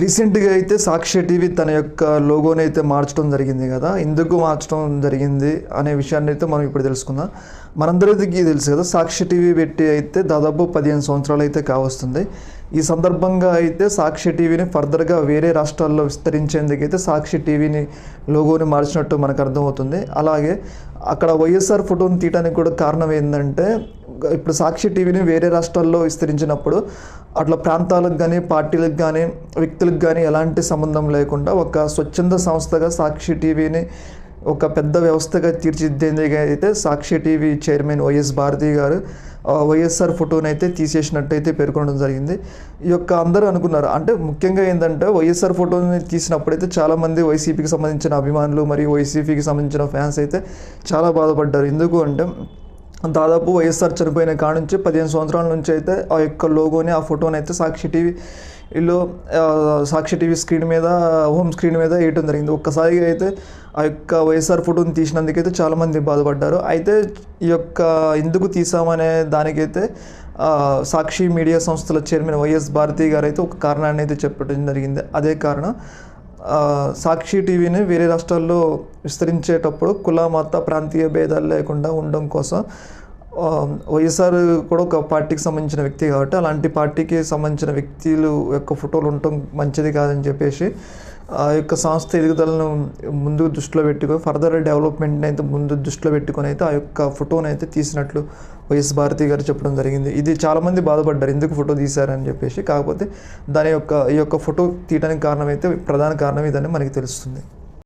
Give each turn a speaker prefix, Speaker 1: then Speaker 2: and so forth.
Speaker 1: రీసెంట్గా అయితే సాక్షి టీవీ తన యొక్క లోగోని అయితే మార్చడం జరిగింది కదా ఎందుకు మార్చడం జరిగింది అనే విషయాన్ని అయితే మనం ఇప్పుడు తెలుసుకుందాం. మనందరికీ తెలుసు కదా సాక్షి టీవీ పెట్టి అయితే దాదాపు పదిహేను సంవత్సరాలు అయితే కావస్తుంది. ఈ సందర్భంగా అయితే సాక్షి టీవీని ఫర్దర్గా వేరే రాష్ట్రాల్లో విస్తరించేందుకు అయితే సాక్షి టీవీని లోగోని మార్చినట్టు మనకు అర్థమవుతుంది. అలాగే అక్కడ వైఎస్ఆర్ ఫోటోని తీయడానికి కూడా కారణం ఏంటంటే ఇప్పుడు సాక్షి టీవీని వేరే రాష్ట్రాల్లో విస్తరించినప్పుడు అట్లా ప్రాంతాలకు కానీ పార్టీలకు కానీ వ్యక్తులకు కానీ ఎలాంటి సంబంధం లేకుండా ఒక స్వచ్ఛంద సంస్థగా సాక్షి టీవీని ఒక పెద్ద వ్యవస్థగా తీర్చిదిద్దేందుకు అయితే Sakshi TV chairman Y S Bharathi గారు వైఎస్ఆర్ ఫోటోని అయితే తీసేసినట్టయితే పేర్కొనడం జరిగింది. ఈ యొక్క అందరూ అనుకున్నారు. అంటే ముఖ్యంగా ఏంటంటే వైఎస్ఆర్ ఫోటోని తీసినప్పుడైతే చాలామంది వైసీపీకి సంబంధించిన అభిమానులు మరియు వైసీపీకి సంబంధించిన ఫ్యాన్స్ అయితే చాలా బాధపడ్డారు. ఎందుకు అంటే దాదాపు వైఎస్ఆర్ చనిపోయిన కాడ నుంచి పదిహేను సంవత్సరాల నుంచి అయితే ఆ యొక్క లోగోని ఆ ఫోటోని అయితే సాక్షి టీవీలో సాక్షి టీవీ స్క్రీన్ మీద హోమ్ స్క్రీన్ మీద వేయటం జరిగింది. ఒక్కసారిగా అయితే ఆ యొక్క వైఎస్ఆర్ ఫోటోని తీసినందుకైతే చాలామంది బాధపడ్డారు. అయితే ఈ యొక్క ఎందుకు తీసామనే దానికైతే సాక్షి మీడియా సంస్థల చైర్మన్ వైఎస్ భారతి గారు అయితే ఒక కారణాన్ని అయితే చెప్పడం జరిగింది. అదే కారణం సాక్షి టీవీని వేరే రాష్ట్రాల్లో విస్తరించేటప్పుడు కుల మత ప్రాంతీయ భేదాలు లేకుండా ఉండడం కోసం వైఎస్ఆర్ కూడా ఒక పార్టీకి సంబంధించిన వ్యక్తి కాబట్టి అలాంటి పార్టీకి సంబంధించిన వ్యక్తులు యొక్క ఫోటోలు ఉండటం మంచిది కాదని చెప్పేసి ఆ యొక్క సంస్థ ఎదుగుదలను ముందు దృష్టిలో పెట్టుకొని ఫర్దర్ డెవలప్మెంట్ని అయితే ముందు దృష్టిలో పెట్టుకొని అయితే ఆ యొక్క ఫోటోని అయితే తీసినట్లు వైఎస్ భారతి గారు చెప్పడం జరిగింది. ఇది చాలామంది బాధపడ్డారు ఎందుకు ఫోటో తీశారని చెప్పేసి. కాకపోతే దాని యొక్క ఈ యొక్క ఫోటో తీయడానికి కారణం అయితే ప్రధాన కారణం ఇదని మనకి తెలుస్తుంది.